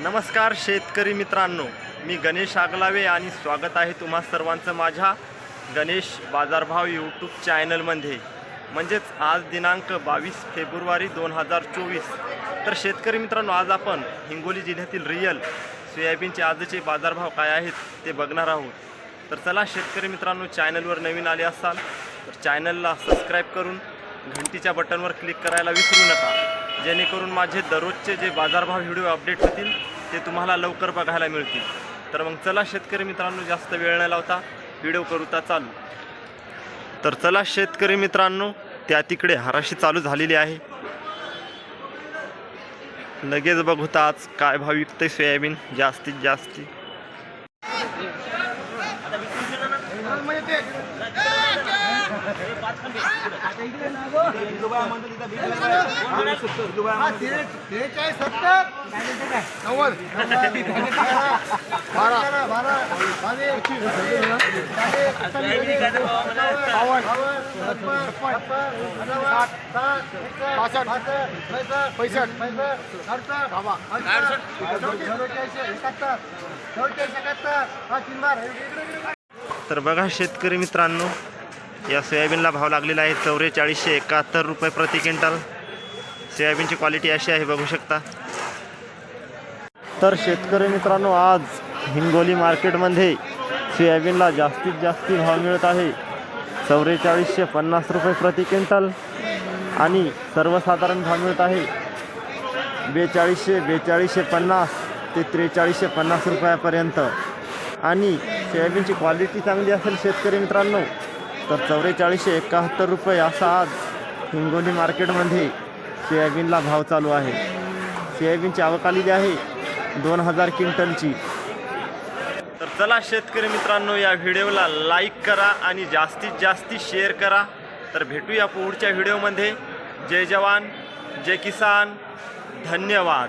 नमस्कार शेतकरी मित्रांनो मी गणेश आगलावे आणि स्वागत आहे तुम्हा सर्वांचं माझ्या गणेश बाजारभाव यूट्यूब चॅनलमध्ये. म्हणजेच आज दिनांक बावीस फेब्रुवारी दोन हजार चोवीस. तर शेतकरी मित्रांनो आज आपण हिंगोली जिल्ह्यातील रियल सोयाबीनचे आजचे बाजारभाव काय आहेत ते बघणार आहोत. तर चला शेतकरी मित्रांनो चॅनलवर नवीन आले असाल तर चॅनलला सबस्क्राईब करून घंटीच्या बटनवर क्लिक करायला विसरू नका. जेणेकरून माझे दररोजचे जे बाजारभाव व्हिडिओ अपडेट होतील ते तुम्हाला लवकर बघायला मिळतील. तर मग चला शेतकरी मित्रांनो जास्त वेळ न लावता व्हिडिओ करूता चालू. तर चला शेतकरी मित्रांनो त्या तिकडे हराशी चालू झालेली आहे. लगेच बघूता आज काय भाव विकते सोयाबीन जास्तीत जास्ती. त्रेचाळीस सत्तर नव्वद बारा बारा तर बघा शेतकरी मित्रांनो या सोयाबीनला भाव लागलेला आहे चौवेचाळीसशे एकाहत्तर रुपये प्रति क्विंटल. सोयाबीनची क्वालिटी अशी आहे बघू शकता. तर शेतकरी मित्रांनो आज हिंगोली मार्केटमध्ये सोयाबीनला जास्तीत जास्त भाव मिळत आहे. चौवेचाळीसशे पन्नास रुपये प्रति क्विंटल आणि सर्वसाधारण भाव मिळत आहे. बेचाळीसशे बेचाळीसशे पन्नास ते त्रेचाळीसशे पन्नास रुपयापर्यंत. आणि सोयाबीनची क्वालिटी चांगली असेल शेतकरी मित्रांनो तर चौवेचाळीसशे एकाहत्तर रुपये असा आज हिंगोली मार्केटमध्ये सोयाबीनला भाव चालू आहे. सोयाबीनची आवक आलेली आहे दोन हजार क्विंटलची. तर चला शेतकरी मित्रांनो या व्हिडिओला लाईक करा आणि जास्तीत जास्ती शेअर करा. तर भेटूया पुढच्या व्हिडिओमध्ये. जय जवान जय किसान. धन्यवाद.